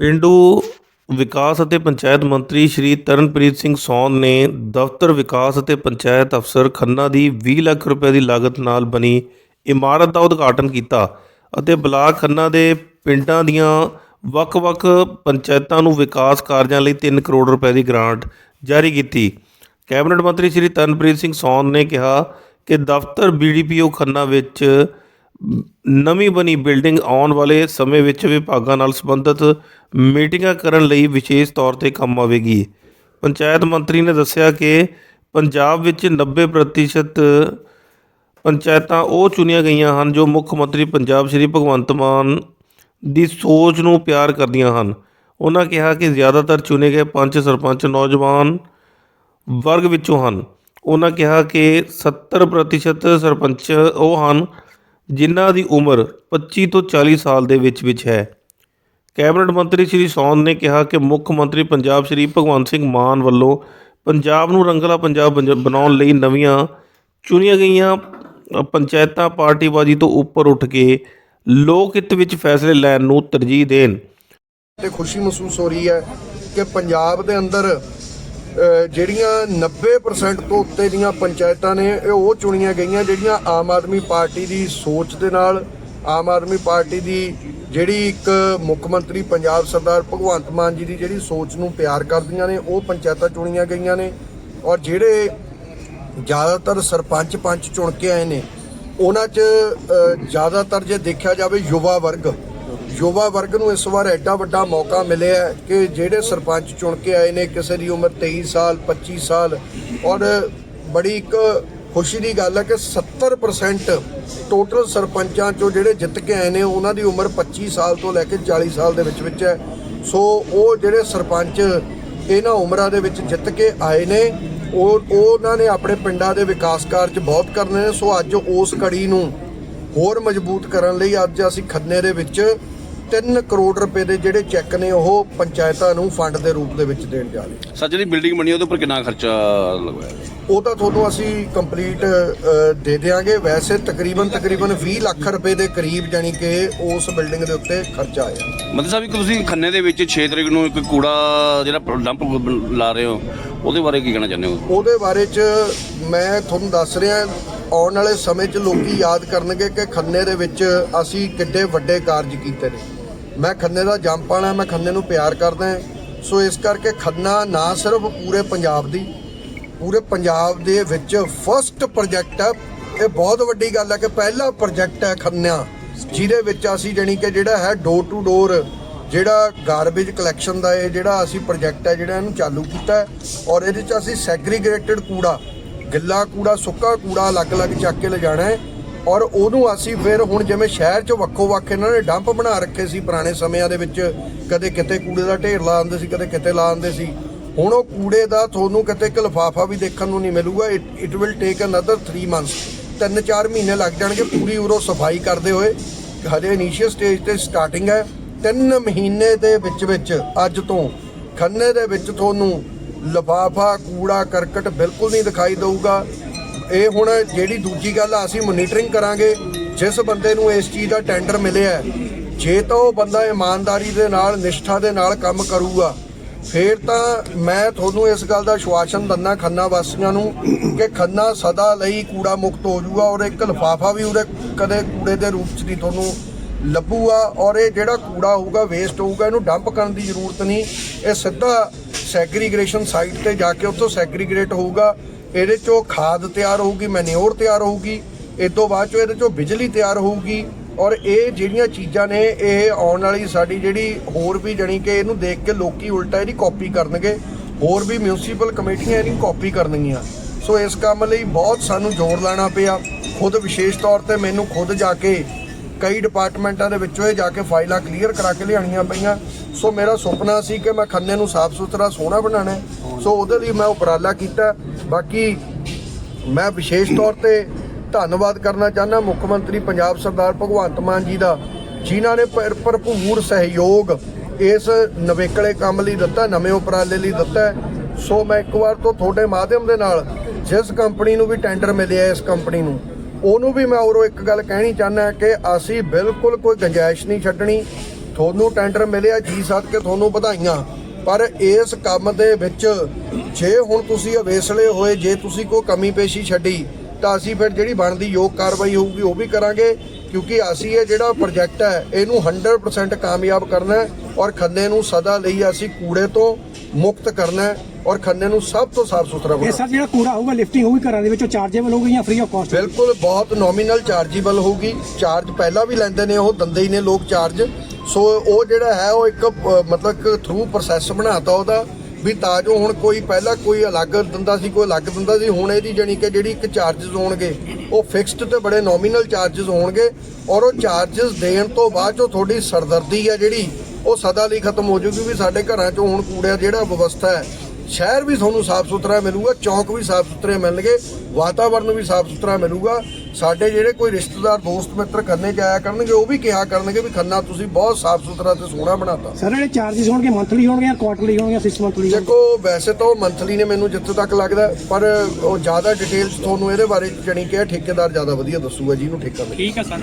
ਪੇਂਡੂ ਵਿਕਾਸ ਅਤੇ ਪੰਚਾਇਤ ਮੰਤਰੀ ਸ਼੍ਰੀ ਤਰਨਪ੍ਰੀਤ ਸਿੰਘ ਸੌਨ ਨੇ ਦਫ਼ਤਰ ਵਿਕਾਸ ਅਤੇ ਪੰਚਾਇਤ ਅਫਸਰ ਖੰਨਾ ਦੀ 20 ਲੱਖ ਰੁਪਏ ਦੀ ਲਾਗਤ ਨਾਲ ਬਣੀ ਇਮਾਰਤ ਦਾ ਉਦਘਾਟਨ ਕੀਤਾ ਅਤੇ ਬਲਾਕ ਖੰਨਾ ਦੇ ਪਿੰਡਾਂ ਦੀਆਂ ਵੱਖ-ਵੱਖ ਪੰਚਾਇਤਾਂ ਨੂੰ ਵਿਕਾਸ ਕਾਰਜਾਂ ਲਈ 3 ਕਰੋੜ ਰੁਪਏ ਦੀ ਗ੍ਰਾਂਟ ਜਾਰੀ ਕੀਤੀ। ਕੈਬਨਿਟ ਮੰਤਰੀ ਸ਼੍ਰੀ ਤਰਨਪ੍ਰੀਤ ਸਿੰਘ ਸੌਨ ਨੇ ਕਿਹਾ ਕਿ ਦਫ਼ਤਰ ਬੀਡੀਪੀਓ ਖੰਨਾ ਵਿੱਚ ਨਵੀਂ ਬਣੀ ਬਿਲਡਿੰਗ ਆਉਣ ਵਾਲੇ ਸਮੇਂ ਵਿੱਚ ਵਿਭਾਗਾਂ ਨਾਲ ਸੰਬੰਧਿਤ ਮੀਟਿੰਗਾਂ ਕਰਨ ਲਈ ਵਿਸ਼ੇਸ਼ ਤੌਰ ਤੇ ਕੰਮ ਆਵੇਗੀ। ਪੰਚਾਇਤ ਮੰਤਰੀ ਨੇ ਦੱਸਿਆ ਕਿ ਪੰਜਾਬ ਵਿੱਚ 90% ਪੰਚਾਇਤਾਂ ਉਹ ਚੁਣੀਆਂ ਗਈਆਂ ਹਨ ਜੋ ਮੁੱਖ ਮੰਤਰੀ ਪੰਜਾਬ ਸ਼੍ਰੀ ਭਗਵੰਤ ਮਾਨ ਦੀ ਸੋਚ ਨੂੰ ਪਿਆਰ ਕਰਦੀਆਂ ਹਨ। ਉਹਨਾਂ ਕਿਹਾ ਕਿ ਜ਼ਿਆਦਾਤਰ ਚੁਣੇ ਗਏ ਪੰਜ ਸਰਪੰਚ ਨੌਜਵਾਨ ਵਰਗ ਵਿੱਚੋਂ ਹਨ। ਉਹਨਾਂ ਕਿਹਾ ਕਿ 70% ਸਰਪੰਚ ਉਹ ਹਨ ਜਿਨ੍ਹਾਂ ਦੀ ਉਮਰ 25 ਤੋਂ 40 ਸਾਲ ਦੇ ਵਿੱਚ ਵਿੱਚ ਹੈ। ਕੈਬਨਿਟ ਮੰਤਰੀ ਸ਼੍ਰੀ ਸੌਨ ਨੇ ਕਿਹਾ ਕਿ ਮੁੱਖ ਮੰਤਰੀ ਪੰਜਾਬ ਸ਼੍ਰੀ ਭਗਵੰਤ ਸਿੰਘ ਮਾਨ ਵੱਲੋਂ ਪੰਜਾਬ ਨੂੰ ਰੰਗਲਾ ਪੰਜਾਬ ਬਣ- ਬਣਾਉਣ ਲਈ ਨਵੀਆਂ ਚੁਣੀਆਂ ਗਈਆਂ ਪੰਚਾਇਤਾਂ ਪਾਰਟੀਬਾਜ਼ੀ ਤੋਂ ਉੱਪਰ ਉੱਠ ਕੇ ਲੋਕ ਹਿੱਤ ਵਿੱਚ ਫੈਸਲੇ ਲੈਣ ਨੂੰ ਤਰਜੀਹ ਦੇਣ। ਤੇ ਖੁਸ਼ੀ ਮਹਿਸੂਸ ਹੋ ਰਹੀ ਹੈ ਕਿ ਪੰਜਾਬ ਦੇ ਅੰਦਰ ਜਿਹੜੀਆਂ 90% ਤੋਂ ਉੱਤੇ ਦੀਆਂ ਪੰਚਾਇਤਾਂ ਨੇ, ਇਹ ਉਹ ਚੁਣੀਆਂ ਗਈਆਂ ਜਿਹੜੀਆਂ ਆਮ ਆਦਮੀ ਪਾਰਟੀ ਦੀ ਸੋਚ ਦੇ ਨਾਲ, ਆਮ ਆਦਮੀ ਪਾਰਟੀ ਦੀ ਜਿਹੜੀ ਇੱਕ ਮੁੱਖ ਮੰਤਰੀ ਪੰਜਾਬ ਸਰਦਾਰ ਭਗਵੰਤ ਮਾਨ ਜੀ ਦੀ ਜਿਹੜੀ ਸੋਚ ਨੂੰ ਪਿਆਰ ਕਰਦੀਆਂ ਨੇ, ਉਹ ਪੰਚਾਇਤਾਂ ਚੁਣੀਆਂ ਗਈਆਂ ਨੇ। ਔਰ ਜਿਹੜੇ ਜ਼ਿਆਦਾਤਰ ਸਰਪੰਚ ਪੰਚ ਚੁਣ ਕੇ ਆਏ ਨੇ, ਉਹਨਾਂ 'ਚ ਜ਼ਿਆਦਾਤਰ ਜੇ ਦੇਖਿਆ ਜਾਵੇ, ਯੁਵਾ ਵਰਗ। ਯੁਵਾ ਵਰਗ ਨੂੰ ਇਸ ਵਾਰ ਐਡਾ ਵੱਡਾ ਮੌਕਾ ਮਿਲਿਆ ਕਿ ਜਿਹੜੇ ਸਰਪੰਚ ਚੁਣ ਕੇ ਆਏ ਨੇ ਕਿਸੇ ਦੀ ਉਮਰ 23 ਸਾਲ 25 ਸਾਲ ਔਰ ਬੜੀ ਇੱਕ ਖੁਸ਼ੀ ਦੀ ਗੱਲ ਹੈ ਕਿ 70% ਟੋਟਲ ਸਰਪੰਚਾਂ ਚੋਂ ਜਿਹੜੇ ਜਿੱਤ ਕੇ ਆਏ ਨੇ, ਉਹਨਾਂ ਦੀ ਉਮਰ 25 ਸਾਲ ਤੋਂ ਲੈ ਕੇ 40 ਸਾਲ ਦੇ ਵਿੱਚ ਵਿੱਚ ਹੈ। ਸੋ ਉਹ ਜਿਹੜੇ ਸਰਪੰਚ ਇਹਨਾਂ ਉਮਰਾਂ ਦੇ ਵਿੱਚ ਜਿੱਤ ਕੇ ਆਏ ਨੇ ਉਹ ਉਹ, ਉਹਨਾਂ ਨੇ ਆਪਣੇ ਪਿੰਡਾਂ ਦੇ ਵਿਕਾਸ ਕਾਰਜ ਬਹੁਤ ਕਰਨੇ ਨੇ। ਸੋ ਅੱਜ ਉਸ ਕੜੀ ਨੂੰ ਹੋਰ ਮਜ਼ਬੂਤ ਕਰਨ ਲਈ ਅੱਜ ਅਸੀਂ ਖੰਨੇ ਦੇ ਵਿੱਚ 3 ਕਰੋੜ ਰੁਪਏ ਦੇ ਜਿਹੜੇ ਚੈੱਕ ਨੇ ਉਹ ਪੰਚਾਇਤਾਂ ਨੂੰ ਫੰਡ ਦੇ ਰੂਪ ਦੇ ਵਿੱਚ ਦੇਣ ਜਾ ਰਹੇ। ਸਰ ਜਿਹੜੀ ਬਿਲਡਿੰਗ ਬਣੀ ਉਹਦੇ ਉੱਪਰ ਕਿੰਨਾ ਖਰਚਾ ਲਗਵਾਇਆ? ਉਹ ਤਾਂ ਤੁਹਾਨੂੰ ਅਸੀਂ ਕੰਪਲੀਟ ਦੇ ਦੇਵਾਂਗੇ ਵੈਸੇ ਤਕਰੀਬਨ ਤਕਰੀਬਨ 20 ਲੱਖ ਰੁਪਏ ਦੇ ਕਰੀਬ ਜਾਨੀ ਕਿ ਉਸ ਬਿਲਡਿੰਗ ਦੇ ਉੱਤੇ ਖਰਚਾ ਆਇਆ ਮਤਲਬ ਸਾਹਿਬ ਇੱਕ ਤੁਸੀਂ ਖੰਨੇ ਦੇ ਵਿੱਚ 6 ਤਰੀਕ ਨੂੰ ਇੱਕ ਕੂੜਾ ਜਿਹੜਾ ਡੰਪ ਲਾ ਰਹੇ ਹੋ ਉਹਦੇ ਬਾਰੇ ਕੀ ਕਹਿਣਾ ਚਾਹੁੰਦੇ ਹੋ ਉਹਦੇ ਬਾਰੇ ਚ ਮੈਂ ਤੁਹਾਨੂੰ ਦੱਸ ਰਿਹਾ ਆਉਣ ਵਾਲੇ ਸਮੇਂ 'ਚ ਲੋਕੀ ਯਾਦ ਕਰਨਗੇ ਕਿ ਖੰਨੇ ਦੇ ਵਿੱਚ ਅਸੀਂ ਕਿੱਡੇ ਵੱਡੇ ਕਾਰਜ ਕੀਤੇ ਨੇ ਮੈਂ ਖੰਨੇ ਦਾ ਜੰਪਾਲ ਹਾਂ ਮੈਂ ਖੰਨੇ ਨੂੰ ਪਿਆਰ ਕਰਦਾ ਸੋ ਇਸ ਕਰਕੇ ਖੰਨਾ ਨਾ ਸਿਰਫ ਪੂਰੇ ਪੰਜਾਬ ਦੀ, ਪੂਰੇ ਪੰਜਾਬ ਦੇ ਵਿੱਚ ਫਰਸਟ ਪ੍ਰੋਜੈਕਟ ਹੈ। ਇਹ ਬਹੁਤ ਵੱਡੀ ਗੱਲ ਹੈ ਕਿ ਪਹਿਲਾ ਪ੍ਰੋਜੈਕਟ ਹੈ ਖੰਨਾ, ਜਿਹਦੇ ਵਿੱਚ ਅਸੀਂ ਜਾਣੀ ਕਿ ਜਿਹੜਾ ਹੈ ਡੋਰ ਟੂ ਡੋਰ ਜਿਹੜਾ ਗਾਰਬੇਜ ਕਲੈਕਸ਼ਨ ਦਾ ਇਹ ਜਿਹੜਾ ਅਸੀਂ ਪ੍ਰੋਜੈਕਟ ਹੈ, ਜਿਹੜਾ ਇਹਨੂੰ ਚਾਲੂ ਕੀਤਾ ਔਰ ਇਹਦੇ 'ਚ ਅਸੀਂ ਸੈਗਰੀਗੇਟਡ ਕੂੜਾ, ਗਿੱਲਾ ਕੂੜਾ, ਸੁੱਕਾ ਕੂੜਾ ਅਲੱਗ-ਅਲੱਗ ਚੱਕ ਕੇ ਲਿਜਾਣਾ ਹੈ। ਔਰ ਉਹਨੂੰ ਅਸੀਂ ਫਿਰ ਹੁਣ ਜਿਵੇਂ ਸ਼ਹਿਰ 'ਚ ਵੱਖੋ ਵੱਖ ਇਹਨਾਂ ਨੇ ਡੰਪ ਬਣਾ ਰੱਖੇ ਸੀ ਪੁਰਾਣੇ ਸਮਿਆਂ ਦੇ ਵਿੱਚ, ਕਦੇ ਕਿਤੇ ਕੂੜੇ ਦਾ ਢੇਰ ਲਾ ਦਿੰਦੇ ਸੀ, ਕਦੇ ਕਿਤੇ ਲਾ ਦਿੰਦੇ ਸੀ। ਹੁਣ ਉਹ ਕੂੜੇ ਦਾ ਤੁਹਾਨੂੰ ਕਿਤੇ ਇੱਕ ਲਿਫਾਫਾ ਵੀ ਦੇਖਣ ਨੂੰ ਨਹੀਂ ਮਿਲੂਗਾ। It will take another 3 months ਤਿੰਨ ਚਾਰ ਮਹੀਨੇ ਲੱਗ ਜਾਣਗੇ ਪੂਰੀ ਉਰੋ ਸਫ਼ਾਈ ਕਰਦੇ ਹੋਏ। ਹਜੇ ਇਨੀਸ਼ੀਅਲ ਸਟੇਜ ਤੇ ਸਟਾਰਟਿੰਗ ਹੈ। ਤਿੰਨ ਮਹੀਨੇ ਦੇ ਵਿੱਚ ਵਿੱਚ, ਅੱਜ ਤੋਂ ਖੰਨੇ ਦੇ ਵਿੱਚ ਤੁਹਾਨੂੰ ਲਿਫਾਫਾ, ਕੂੜਾ, ਕਰਕਟ ਬਿਲਕੁਲ ਨਹੀਂ ਦਿਖਾਈ ਦੇਊਗਾ। ਇਹ ਹੁਣ ਜਿਹੜੀ ਦੂਜੀ ਗੱਲ ਆ ਅਸੀਂ ਮੋਨੀਟਰਿੰਗ ਕਰਾਂਗੇ ਜਿਸ ਬੰਦੇ ਨੂੰ ਇਸ ਚੀਜ਼ ਦਾ ਟੈਂਡਰ ਮਿਲਿਆ ਹੈ, ਜੇ ਤਾਂ ਉਹ ਬੰਦਾ ਇਮਾਨਦਾਰੀ ਦੇ ਨਾਲ ਨਿਸ਼ਠਾ ਦੇ ਨਾਲ ਕੰਮ ਕਰੂਗਾ ਫੇਰ ਤਾਂ ਮੈਂ ਤੁਹਾਨੂੰ ਇਸ ਗੱਲ ਦਾ ਆਸ਼ਵਾਸਨ ਦਿੰਦਾ ਖੰਨਾ ਵਾਸੀਆਂ ਨੂੰ ਕਿ ਖੰਨਾ ਸਦਾ ਲਈ ਕੂੜਾ ਮੁਕਤ ਹੋ ਜਾਊਗਾ ਔਰ ਇੱਕ ਲਿਫਾਫਾ ਵੀ ਉਹਦੇ ਕਦੇ ਕੂੜੇ ਦੇ ਰੂਪ 'ਚ ਨਹੀਂ ਤੁਹਾਨੂੰ ਲੱਭੂਗਾ ਔਰ ਇਹ ਜਿਹੜਾ ਕੂੜਾ ਹੋਊਗਾ ਵੇਸਟ ਹੋਊਗਾ ਇਹਨੂੰ ਡੰਪ ਕਰਨ ਦੀ ਜ਼ਰੂਰਤ ਨਹੀਂ। ਇਹ ਸਿੱਧਾ ਸੈਗਰੀਗੇਸ਼ਨ ਸਾਈਟ ਤੇ ਜਾ ਕੇ ਉੱਥੋਂ ਸੈਗਰੀਗੇਟ ਹੋਊਗਾ। ਇਹਦੇ ਚੋਂ ਖਾਦ ਤਿਆਰ ਹੋਊਗੀ, ਮੈਨਿਓਰ ਤਿਆਰ ਹੋਊਗੀ ਇਸ ਤੋਂ ਬਾਅਦ ਚੋਂ ਇਹਦੇ ਚੋਂ ਬਿਜਲੀ ਤਿਆਰ ਹੋਊਗੀ, ਔਰ ਇਹ ਜਿਹੜੀਆਂ ਚੀਜ਼ਾਂ ਨੇ, ਇਹ ਆਉਣ ਵਾਲੀ ਸਾਡੀ ਜਿਹੜੀ ਹੋਰ ਵੀ ਜਣੀ ਕਿ ਇਹਨੂੰ ਦੇਖ ਕੇ ਲੋਕੀ ਉਲਟਾ ਇਹਦੀ ਕਾਪੀ ਕਰਨਗੇ, ਹੋਰ ਵੀ ਮਿਊਨਿਸਪਲ ਕਮੇਟੀਆਂ ਇਹਦੀ ਕਾਪੀ ਕਰਨਗੀਆਂ। ਸੋ ਇਸ ਕੰਮ ਲਈ ਬਹੁਤ ਸਾਨੂੰ ਜ਼ੋਰ ਲਾਣਾ ਪਿਆ। ਖੁਦ ਵਿਸ਼ੇਸ਼ ਤੌਰ ਤੇ ਮੈਨੂੰ ਖੁਦ ਜਾ ਕੇ ਕਈ ਡਿਪਾਰਟਮੈਂਟਾਂ ਦੇ ਵਿੱਚੋਂ ਇਹ ਜਾ ਕੇ ਫਾਈਲਾਂ ਕਲੀਅਰ ਕਰਾ ਕੇ ਲਿਆਣੀਆਂ ਪਈਆਂ। ਸੋ ਮੇਰਾ ਸੁਪਨਾ ਸੀ ਕਿ ਮੈਂ ਖੰਨੇ ਨੂੰ ਸਾਫ਼ ਸੁਥਰਾ ਸੋਹਣਾ ਬਣਾਉਣਾ ਸੋ ਉਹਦੇ ਲਈ ਮੈਂ ਉਪਰਾਲਾ ਕੀਤਾ। ਬਾਕੀ ਮੈਂ ਵਿਸ਼ੇਸ਼ ਤੌਰ ਤੇ ਧੰਨਵਾਦ ਕਰਨਾ ਚਾਹੁੰਦਾ ਮੁੱਖ ਮੰਤਰੀ ਪੰਜਾਬ ਸਰਦਾਰ ਭਗਵੰਤ ਮਾਨ ਜੀ ਦਾ, ਜਿਨ੍ਹਾਂ ਨੇ ਭਰ- ਭਰਪੂਰ ਸਹਿਯੋਗ ਇਸ ਨਵੇਕਲੇ ਕੰਮ ਲਈ ਦਿੱਤਾ, ਨਵੇਂ ਉਪਰਾਲੇ ਲਈ ਦਿੱਤਾ। ਸੋ ਮੈਂ ਇੱਕ ਵਾਰ ਤੋਂ ਤੁਹਾਡੇ ਮਾਧਿਅਮ ਦੇ ਨਾਲ ਜਿਸ ਕੰਪਨੀ ਨੂੰ ਵੀ ਟੈਂਡਰ ਮਿਲਿਆ, ਇਸ ਕੰਪਨੀ ਨੂੰ, ਉਹਨੂੰ ਵੀ ਮੈਂ ਔਰੋਂ ਇੱਕ ਗੱਲ ਕਹਿਣੀ ਚਾਹੁੰਦਾ ਕਿ ਅਸੀਂ ਬਿਲਕੁਲ ਕੋਈ ਗੁੰਜਾਇਸ਼ ਨਹੀਂ ਛੱਡਣੀ। ਤੁਹਾਨੂੰ ਟੈਂਡਰ ਮਿਲਿਆ, ਜੀ ਸਦਕੇ ਤੁਹਾਨੂੰ ਵਧਾਈਆਂ। ਪਰ ਇਸ ਕੰਮ ਦੇ ਵਿੱਚ ਜੇ ਹੁਣ ਤੁਸੀਂ ਅਵੇਸਲੇ ਹੋਏ ਜੇ ਤੁਸੀਂ ਕੋਈ ਕਮੀ ਪੇਸ਼ੀ ਛੱਡੀ ਤਾਂ ਅਸੀਂ ਫਿਰ ਜਿਹੜੀ ਬਣਦੀ ਯੋਗ ਕਾਰਵਾਈ ਹੋਊਗੀ ਉਹ ਵੀ ਕਰਾਂਗੇ ਕਿਉਂਕਿ ਅਸੀਂ ਇਹ ਜਿਹੜਾ ਪ੍ਰੋਜੈਕਟ ਹੈ ਇਹਨੂੰ 100% ਕਾਮਯਾਬ ਕਰਨਾ ਹੈ ਔਰ ਖੰਨੇ ਨੂੰ ਸਦਾ ਲਈ ਅਸੀਂ ਕੂੜੇ ਤੋਂ ਮੁਕਤ ਕਰਨਾ ਹੈ ਔਰ ਖੰਨੇ ਨੂੰ ਸਭ ਤੋਂ ਸਾਫ਼ ਸੁਥਰਾ ਇਹ ਬਣਾਉਣਾ ਸਰ ਜਿਹੜਾ ਕੂੜਾ ਹੋਊਗਾ ਲਿਫਟਿੰਗ ਹੋਊਗੀ ਘਰਾਂ ਦੇ ਵਿੱਚੋਂ ਚਾਰਜੇਬਲ ਹੋਊਗੀ ਜਾਂ ਫ੍ਰੀ ਆਫ ਕਾਸਟ ਬਿਲਕੁਲ ਬਹੁਤ ਨੋਮੀਨਲ ਚਾਰਜੇਬਲ ਹੋਊਗੀ। ਚਾਰਜ ਪਹਿਲਾਂ ਵੀ ਲੈਂਦੇ ਨੇ ਉਹ ਦੰਦੇ ਹੀ ਨੇ ਲੋਕ ਚਾਰਜ ਸੋ ਉਹ ਜਿਹੜਾ ਹੈ ਉਹ ਇੱਕ ਮਤਲਬ ਥਰੂ ਪ੍ਰੋਸੈਸ ਬਣਾਤਾ ਉਹਦਾ। ਵੀ ਤਾਂ ਜੋ ਹੁਣ ਕੋਈ ਪਹਿਲਾਂ ਕੋਈ ਅਲੱਗ ਦਿੰਦਾ ਸੀ, ਕੋਈ ਅਲੱਗ ਦਿੰਦਾ ਸੀ, ਹੁਣ ਇਹਦੀ ਜਾਨੀ ਕਿ ਜਿਹੜੀ ਇੱਕ ਚਾਰजेस ਹੋਣਗੇ, ਉਹ ਫਿਕਸਡ ਤੇ ਬੜੇ ਨੋਮੀਨਲ ਚਾਰजेस ਹੋਣਗੇ ਔਰ ਉਹ ਚਾਰजेस ਦੇਣ ਤੋਂ ਬਾਅਦ ਜੋ ਤੁਹਾਡੀ ਸਰਦਰਦੀ ਹੈ ਜਿਹੜੀ, ਉਹ ਸਦਾ ਲਈ ਖਤਮ ਹੋ ਜੂਗੀ ਵੀ ਸਾਡੇ ਘਰਾਂ 'ਚੋਂ ਹੁਣ ਕੂੜਿਆ ਜਿਹੜਾ ਵਿਵਸਥਾ ਹੈ, ਸ਼ਹਿਰ ਵੀ ਤੁਹਾਨੂੰ ਸਾਫ਼ ਸੁਥਰਾ ਮਿਲੂਗਾ, ਚੌਕ ਵੀ ਸਾਫ਼ ਸੁਥਰੇ ਮਿਲਣਗੇ, ਵਾਤਾਵਰਨ ਵੀ ਸਾਫ਼ ਸੁਥਰਾ ਮਿਲੂਗਾ ਸਾਡੇ ਜਿਹੜੇ ਕੋਈ ਰਿਸ਼ਤੇਦਾਰ ਦੋਸਤ ਮਿੱਤਰ ਖੰਨੇ ਜਾਇਆ ਕਰਨਗੇ ਉਹ ਵੀ ਕਿਹਾ ਕਰਨਗੇ ਵੀ ਖੰਨਾ ਤੁਸੀਂ ਬਹੁਤ ਸਾਫ਼ ਸੁਥਰਾ ਤੇ ਸੋਹਣਾ ਬਣਾਤਾ। ਸਰ ਜਿਹੜੇ ਚਾਰजेस ਹੋਣਗੇ ਮੰਥਲੀ ਹੋਣਗੇ ਜਾਂ ਕੁਆਰਟਰਲੀ ਹੋਣਗੇ ਜਾਂ 6 ਮੰਥਲੀ ਦੇਖੋ ਵੈਸੇ ਤਾਂ ਉਹ ਮੰਥਲੀ ਨੇ ਮੈਨੂੰ ਜਿੱਥੇ ਤੱਕ ਲੱਗਦਾ ਪਰ ਉਹ ਜ਼ਿਆਦਾ ਡਿਟੇਲਸ ਤੁਹਾਨੂੰ ਇਹਦੇ ਬਾਰੇ ਜਣੀ ਕਿ ਠੇਕੇਦਾਰ ਜ਼ਿਆਦਾ ਵਧੀਆ ਦੱਸੂਗਾ ਜਿਹਨੂੰ ਠੇਕਾ ਮਿਲੇ ਠੀਕ ਹੈ ਸਰ।